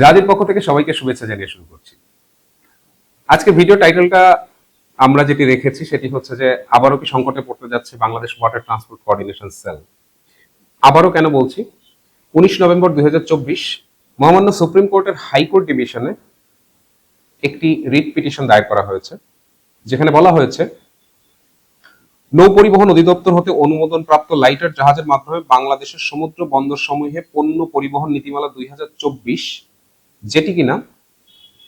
জাহাজের পক্ষ থেকে সবাইকে শুভেচ্ছা জানিয়ে শুরু করছি। আজকে ভিডিও টাইটেলটা আমরা যেটি রেখেছি সেটি হচ্ছে যে, আবারও কি সংকটে পড়তে যাচ্ছে Bangladesh water transport coordination cell? আবারও কেন বলছি? উনিশ নভেম্বর দুই হাজার চব্বিশ মহামান্য সুপ্রিম কোর্টের হাইকোর্ট ডিভিশনে একটি রিট পিটিশন দায়ের করা হয়েছে, যেখানে বলা হয়েছে, নৌ পরিবহন অধিদপ্তর হতে অনুমোদন প্রাপ্ত লাইটার জাহাজের মাধ্যমে বাংলাদেশের সমুদ্র বন্দর সমূহে পণ্য পরিবহন নীতিমালা দুই হাজার চব্বিশ যেটি কিনা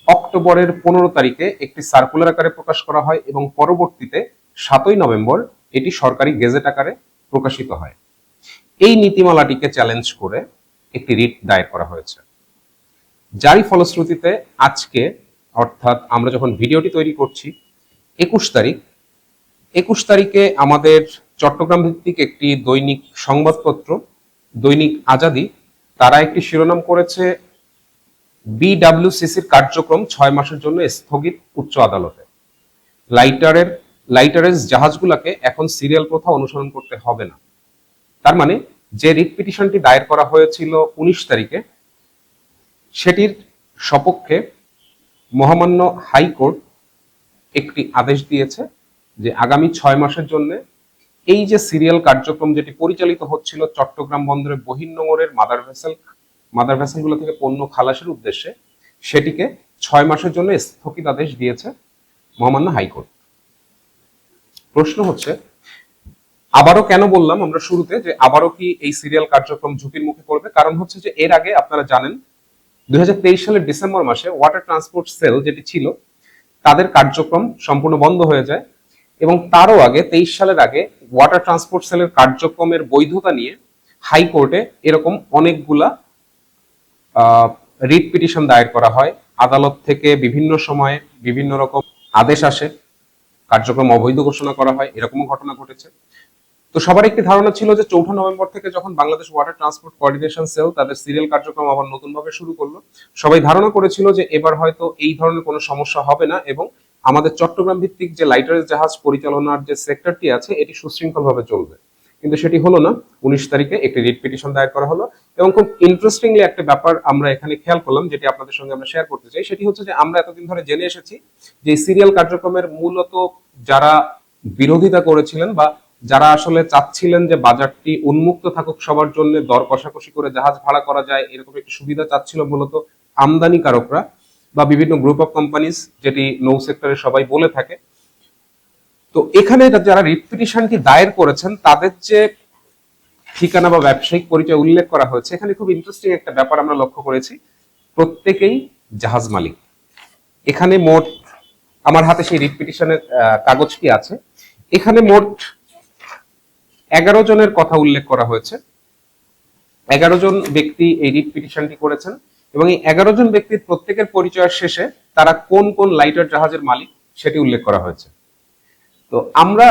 অক্টোবরের পনেরো তারিখে একটি সার্কুলার আকারে প্রকাশ করা হয় এবং পরবর্তীতে সাতই নভেম্বর এটি সরকারি গেজেট আকারে প্রকাশিত হয়। এই নীতিমালাটিকে চ্যালেঞ্জ করে একটি রিট দায়ের করা হয়েছে। যারই ফলশ্রুতিতে আজকে, অর্থাৎ আমরা যখন ভিডিওটি তৈরি করছি, একুশ তারিখ, একুশ তারিখে আমাদের চট্টগ্রাম ভিত্তিক একটি দৈনিক সংবাদপত্র, দৈনিক আজাদি, তারা একটি শিরোনাম করেছে বিডাব্লিউসিসির কার্যক্রম ছয় মাসের জন্য স্থগিত উচ্চ আদালতে। লাইটারের লাইটারের জাহাজগুলোকে এখন সিরিয়াল প্রথা অনুসরণ করতে হবে না। তার মানে যে রিট পিটিশনটি দায়ের করা হয়েছিল উনিশ তারিখে, সেটির সপক্ষে মহামান্য হাইকোর্ট একটি আদেশ দিয়েছে যে আগামী ছয় মাসের জন্য এই যে সিরিয়াল কার্যক্রম যেটি পরিচালিত হচ্ছিল চট্টগ্রাম বন্দরের বহির্নোঙরের মাদার ভেসেল মাদার ভেসেলগুলো থেকে পণ্য খালাসের উদ্দেশ্যে সেটিকে ছয় মাসের জন্য স্থগিতাদেশ দিয়েছে মহামান্য হাইকোর্ট। প্রশ্ন হচ্ছে, আবারও কেন বললাম আমরা শুরুতে যে আবারও কি এই সিরিয়াল কার্যক্রম ঝুঁকির মুখে পড়বে? কারণ হচ্ছে যে এর আগে আপনারা জানেন, দুই সালের ডিসেম্বর মাসে ওয়াটার ট্রান্সপোর্ট সেল যেটি ছিল, তাদের কার্যক্রম সম্পূর্ণ বন্ধ হয়ে যায় এবং তারও আগে, তেইশ সালের আগে ওয়াটার ট্রান্সপোর্ট সেলের কার্যক্রমের বৈধতা নিয়ে হাইকোর্টে এরকম অনেকগুলা রিট পিটিশন দায়ের করা হয়। আদালত থেকে বিভিন্ন সময়ে বিভিন্ন রকম আদেশ আসে। কার্যক্রম অবৈধ ঘোষণা করা হয়, এরকমও ঘটনা ঘটেছে। তো সবার একটি ধারণা ছিল যে চৌঠা নভেম্বর থেকে যখন Bangladesh water transport coordination cell তাদের সিরিয়াল কার্যক্রম আবার নতুনভাবে শুরু করল। সবাই ধারণা করেছিল যে এবার হয়তো এই ধরনের কোনো সমস্যা হবে না এবং আমাদের চট্টগ্রাম ভিত্তিক যে লাইটারের জাহাজ পরিচালনার যে সেক্টরটি আছে, এটি সুশৃঙ্খলভাবে চলবে। কিন্তু সেটি হলো না। উনিশ তারিখে একটি রিট পিটিশন দায়ের করা হলো এবং খুব ইন্টারেস্টিংলি একটা ব্যাপার আমরা এখানে খেয়াল করলাম, যেটি আপনাদের সঙ্গে আমরা শেয়ার করতে চাই। সেটি হচ্ছে যে আমরা এতদিন ধরে জেনে এসেছি যে সিরিয়াল কার্যক্রমের মূলত যারা বিরোধিতা করেছিলেন বা যারা আসলে চাচ্ছিলেন যে বাজারটি উন্মুক্ত থাকুক, সবার জন্য দর কষাকষি করে জাহাজ ভাড়া করা যায়, এরকম একটি সুবিধা চাচ্ছিল মূলত আমদানিকারকরা বা বিভিন্ন গ্রুপ অফ কোম্পানিজ যেটি নৌ সেক্টরে সবাই বলে থাকে। তো এখানে যারা রিপিটিশনটি দায়ের করেছেন, তাদের যে ঠিকানা বা ব্যবসায়িক পরিচয় উল্লেখ করা হয়েছে, এখানে খুব ইন্টারেস্টিং একটা ব্যাপার আমরা লক্ষ্য করেছি। প্রত্যেকেই জাহাজ মালিক। এখানে মোট, আমার হাতে সেই রিপিটিশনের কাগজটি আছে। এখানে মোট এগারো জনের কথা উল্লেখ করা হয়েছে। এগারো জন ব্যক্তি এই রিট পিটিশনটি করেছেন এবং এই এগারো জন ব্যক্তির প্রত্যেকের পরিচয়ের শেষে তারা কোন কোন লাইটার জাহাজের মালিক সেটি উল্লেখ করা হয়েছে। তো আমরা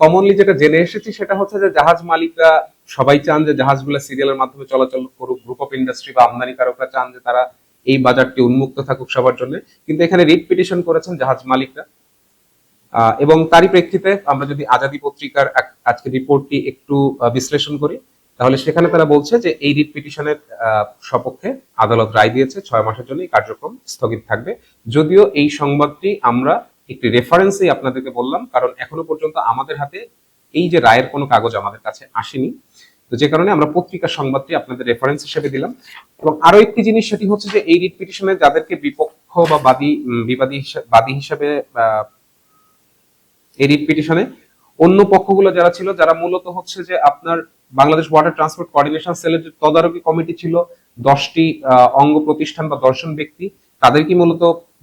কমনলি যেটা জেনে এসেছি সেটা হচ্ছে যে জাহাজ মালিকরা সবাই চান যে জাহাজগুলো সিরিয়ালের মাধ্যমে চলাচল করুক গ্রুপ অফ ইন্ডাস্ট্রি বা আমদানিকারকরা চান যে তারা এই বাজারটি উন্মুক্ত থাকুক সবার জন্য। কিন্তু এখানে রিট পিটিশন করেছেন জাহাজ মালিকরা। এবং তারই প্রেক্ষিতে আমরা যদি আজাদি পত্রিকার আজকে রিপোর্টটি একটু বিশ্লেষণ করি, তাহলে সেখানে তারা বলছে যে এই রিট পিটিশনের সপক্ষে আদালত রায় দিয়েছে, ছয় মাসের জন্য এই কার্যক্রম স্থগিত থাকবে। যদিও এই সংবাদটি আমরা একটি রেফারেন্সেই আপনাদেরকে বললাম, কারণ এখনও পর্যন্ত আমাদের হাতে এই যে রায়ের কোনো কাগজ আমাদের কাছে আসেনি। তো যে কারণে আমরা পত্রিকার সংবাদটি আপনাদের রেফারেন্স হিসেবে দিলাম। এবং আরও একটি জিনিস সেটি হচ্ছে যে এই রিট পিটিশনে যাদেরকে বিপক্ষ বা বাদী বিবাদী বাদী হিসেবে এই রিট পিটিশনে অন্য পক্ষগুলো যারা ছিল, যারা মূলত হচ্ছে যে আপনার বাংলাদেশ ওয়াটার ট্রান্সপোর্ট কোঅর্ডিনেশন সেলের তদারকি কমিটি ছিল, দশটি অঙ্গ প্রতিষ্ঠান বা দর্শন ব্যক্তি তাদেরকে মূলত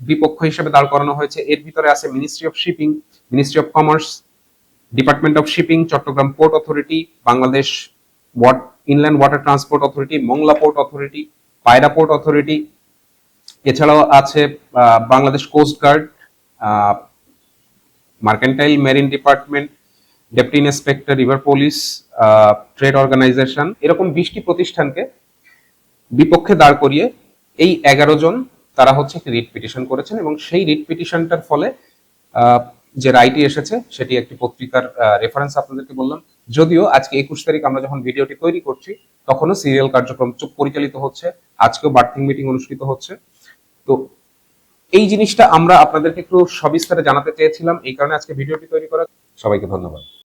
বিপক্ষ হিসেবে দাঁড় করানো হয়েছে। এর ভিতরে আছে ministry of shipping ministry of commerce department of shipping Chattogram port authority Bangladesh inland water transport authority Mongla port authority Payra port authority এছাড়াও আছে Bangladesh coast guard mercantile marine department deputy inspector river police trade organization এরকম বিশটি প্রতিষ্ঠানকে বিপক্ষে দাঁড় করিয়ে এই এগারো জন তারা হচ্ছে একটি রিট পিটিশন করেছেন এবং সেই রিট পিটিশনটার ফলে যে রায়টি এসেছে সেটি একটি পত্রিকার রেফারেন্স আপনাদেরকে বললাম। যদিও আজকে একুশ তারিখ আমরা যখন ভিডিওটি তৈরি করছি, তখনও সিরিয়াল কার্যক্রম পরিচালিত হচ্ছে, আজকেও বার্থিং মিটিং অনুষ্ঠিত হচ্ছে। তো এই জিনিসটা আমরা আপনাদেরকে একটু সবিস্তারে জানাতে চেয়েছিলাম, এই কারণে আজকে ভিডিওটি তৈরি করা। সবাইকে ধন্যবাদ।